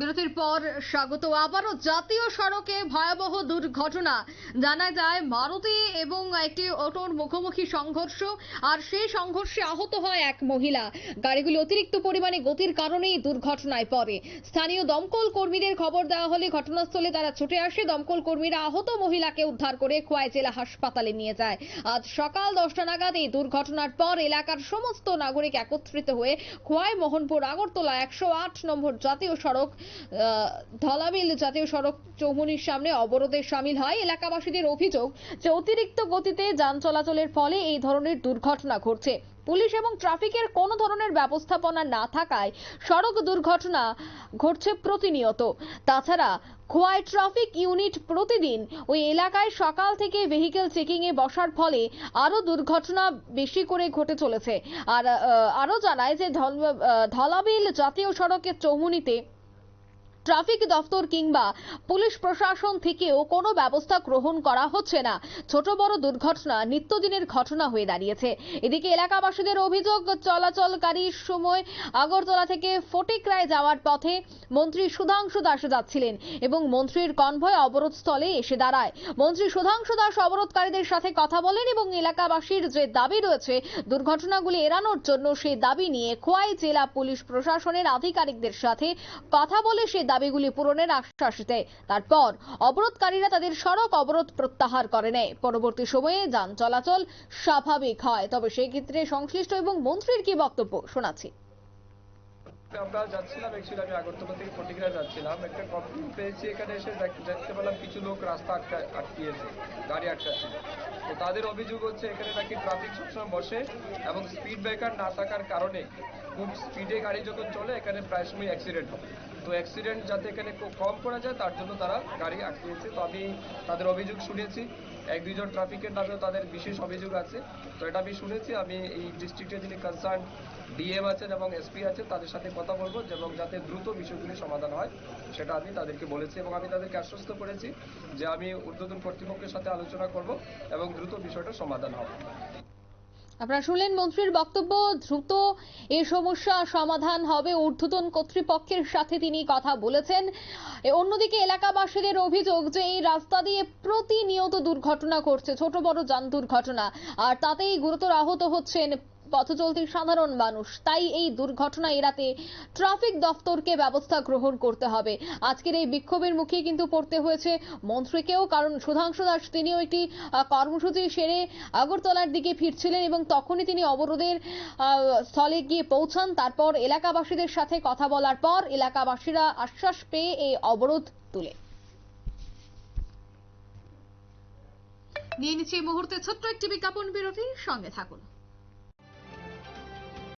বিরতির পর স্বাগত। আবারও জাতীয় সড়কে ভয়াবহ দুর্ঘটনা। জানা যায়, মারুতি এবং একটি অটোর মুখোমুখি সংঘর্ষ, আর সেই সংঘর্ষে আহত হয় এক মহিলা। গাড়িগুলি অতিরিক্ত পরিমাণে গতির কারণেই দুর্ঘটনায় পড়ে। স্থানীয় দমকল কর্মীদের খবর দেওয়া হলে ঘটনাস্থলে তারা ছুটে আসে। দমকল কর্মীরা আহত মহিলাকে উদ্ধার করে খোয়াই জেলা হাসপাতালে নিয়ে যায়। আজ সকাল দশটা নাগাদ এই দুর্ঘটনার পর এলাকার সমস্ত নাগরিক একত্রিত হয়ে খোয়াই মোহনপুর, আগরতলা একশো আট নম্বর জাতীয় সড়ক ধলাবিল জাতীয় সড়ক চৌমুনির সামনে অবরোধে সামিল হয় এলাকাবাসীদের অভিযোগ যে অতিরিক্ত গতিতে যান চলাচলের ফলে এই ধরনের দুর্ঘটনা ঘটছে। পুলিশ এবং ট্রাফিকের কোনো ধরনের ব্যবস্থাপনা না থাকায় সড়ক দুর্ঘটনা ঘটছে প্রতিনিয়ত। তাছাড়া খোয়াই ট্রাফিক ইউনিট প্রতিদিন ওই এলাকায় সকাল থেকে ভেহিকেল চেকিং এ বসার ফলে আরও দুর্ঘটনা বেশি করে ঘটে চলেছে। আর আহ, আরও জানায় যে ধলাবিল জাতীয় সড়কের চৌমুনিতে ট্রাফিক দফতর কিংবা পুলিশ প্রশাসন থেকেও কোনো ব্যবস্থা গ্রহণ করা হচ্ছে না। ছোট বড় দুর্ঘটনা নিত্যদিনের ঘটনা হয়ে দাঁড়িয়েছে। এদিকে এলাকাবাসীদের অভিযোগ চলাচলকারীর সময় আগরতলা থেকে ফটিকরায় যাওয়ার পথে মন্ত্রী সুধাংশু দাস যাচ্ছিলেন এবং মন্ত্রীর কনভয় অবরোধস্থলে এসে দাঁড়ায়। মন্ত্রী সুধাংশু দাস অবরোধকারীদের সাথে কথা বলেন এবং এলাকাবাসীর যে দাবি রয়েছে, দুর্ঘটনাগুলি এড়ানোর জন্য সেই দাবি নিয়ে খোয়াই জেলা পুলিশ প্রশাসনের আধিকারিকদের সাথে কথা বলে সেই দাবিগুলি পূরণের আশ্বাস দেয়। তারপর অবরোধকারীরা তাদের সড়ক অবরোধ প্রত্যাহার করে নেয়। পরবর্তী সময়ে যান চলাচল স্বাভাবিক হয়। তবে সেই ক্ষেত্রে সংশ্লিষ্ট এবং মন্ত্রীর কি বক্তব্য? শোনাচ্ছি। আমরা যাচ্ছিলাম অ্যাকচুয়ালি আমি আগরতলা থেকে ফটিকরা যাচ্ছিলাম। একটা কমপ্লেন পেয়েছি, এখানে এসে দেখতে পেলাম কিছু লোক রাস্তা আটকা, আটকিয়েছে, গাড়ি আটকাচ্ছে। তো তাদের অভিযোগ হচ্ছে, এখানে নাকি ট্রাফিক সবসময় বসে এবং স্পিড ব্রেকার না থাকার কারণে খুব স্পিডে গাড়ি যখন চলে, এখানে প্রায় সময় অ্যাক্সিডেন্ট হয়। তো অ্যাক্সিডেন্ট যাতে এখানে খুব কম করা যায়, তার জন্য তারা গাড়ি আটকিয়েছে তো আমি তাদের অভিযোগ শুনেছি। এক দুজন ট্রাফিকের নামেও তাদের বিশেষ অভিযোগ আছে। তো এটা আমি শুনেছি। আমি এই ডিস্ট্রিক্টে যিনি কনসার্ন ডিএম আছেন এবং এসপি আছেন, তাদের সাথে কথা বলব এবং যাতে দ্রুত বিষয়গুলি সমাধান হয়, সেটা আমি তাদেরকে বলেছি এবং আমি তাদেরকে আশ্বস্ত করেছি যে আমি ঊর্ধ্বতন কর্তৃপক্ষের সাথে আলোচনা করব এবং দ্রুত বিষয়টা সমাধান হবে। আপনারা শুনলেন মন্ত্রীর বক্তব্য, দ্রুত এ সমস্যা সমাধান হবে, ঊর্ধ্বতন কর্তৃপক্ষের সাথে তিনি কথা বলেছেন। অন্যদিকে এলাকাবাসীদের অভিযোগ যে এই রাস্তা দিয়ে প্রতিনিয়ত দুর্ঘটনা ঘটছে, ছোট বড় যান দুর্ঘটনা। আর তাতেই গুরুতর আহত হচ্ছেন পথচলতি সাধারণ মানুষ। তাই এই দুর্ঘটনা এড়াতে ট্রাফিক দফতরকে ব্যবস্থা গ্রহণ করতে হবে। আজকের এই বিক্ষোভের মুখে কিন্তু পড়তে হয়েছে মন্ত্রীকেও, কারণ সুধাংশু দাস তিনিও একটি কর্মসূচি সেরে আগরতলার দিকে ফিরছিলেন এবং তখনই তিনি অবরোধের স্থলে গিয়ে পৌঁছান। তারপর এলাকাবাসীদের সাথে কথা বলার পর এলাকাবাসীরা আশ্বাস পেয়ে এই অবরোধ তুলে। নিয়ে নিচ্ছে এই মুহূর্তে ছোট্ট একটি বিজ্ঞাপন বিরতির সঙ্গে থাকুন।